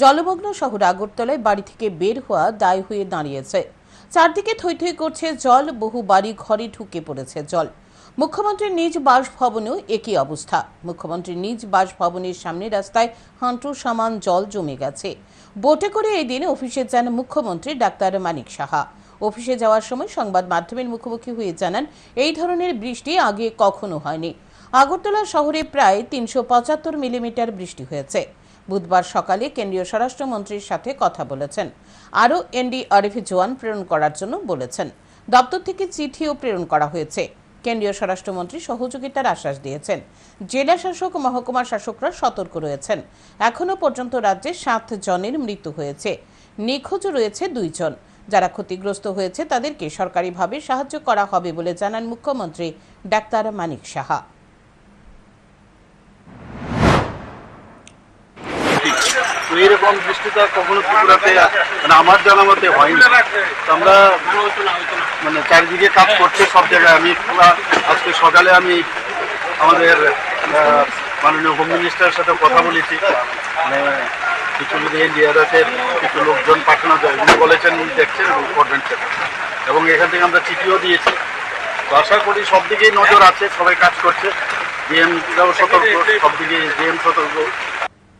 জলমগ্ন শহর আগরতলায় বাড়ি থেকে বের হওয়া দায় হয়ে দাঁড়িয়েছে। চারদিকে থই থই করছে জল, বহু বাড়ি ঘরে ঢুকে পড়েছে জল। মুখ্যমন্ত্রীর নিজ বাসভবনেও একই অবস্থা। মুখ্যমন্ত্রীর নিজ বাসভবনের সামনে রাস্তায় হাঁটু সমান জল জমে গেছে। বোটে করে এই দিন অফিসে যান মুখ্যমন্ত্রী ডাক্তার মানিক সাহা। অফিসে যাওয়ার সময় সংবাদ মাধ্যমের মুখোমুখি হয়ে জানান, এই ধরনের বৃষ্টি আগে কখনো হয়নি। আগরতলা শহরে প্রায় তিনশো পঁচাত্তর মিলিমিটার বৃষ্টি হয়েছে। বুধবার সকালে কেন্দ্রীয় স্বরাষ্ট্রমন্ত্রীর সাথে কথা বলেছেন। আরও এনডিআরএফ জওয়ান প্রেরণ করার জন্য বলেছেন। দপ্তর থেকে চিঠিও প্রেরণ করা হয়েছে। কেন্দ্রীয় স্বরাষ্ট্রমন্ত্রী সহযোগিতার আশ্বাস দিয়েছেন। জেলা শাসক মহকুমা শাসকরা সতর্ক রয়েছেন। এখনও পর্যন্ত রাজ্যে সাত জনের মৃত্যু হয়েছে। নিখোঁজ রয়েছে দুইজন। যারা ক্ষতিগ্রস্ত হয়েছে তাদেরকে সরকারিভাবে সাহায্য করা হবে বলে জানান মুখ্যমন্ত্রী ডাক্তার মানিক সাহা। তো এরকম বৃষ্টিটা কখনো ত্রিপুরাতে মানে আমার জানা মতে হয়নি। আমরা মানে চারিদিকে কাজ করছে, সব জায়গায় আমি পুরা আজকে সকালে আমি আমাদের মাননীয় হোম মিনিস্টারের সাথে কথা বলেছি। মানে কিছু যদি এনডিআরএফের কিছু লোকজন পাঠানো যায়, উনি বলেছেন, উনি দেখছেন এবং করবেন এবং এখান থেকে আমরা চিঠিও দিয়েছি। তো আশা করি সব দিকেই নজর আছে, সবাই কাজ করছে। ডিএমরাও সতর্ক, সব দিকে ডিএম সতর্ক।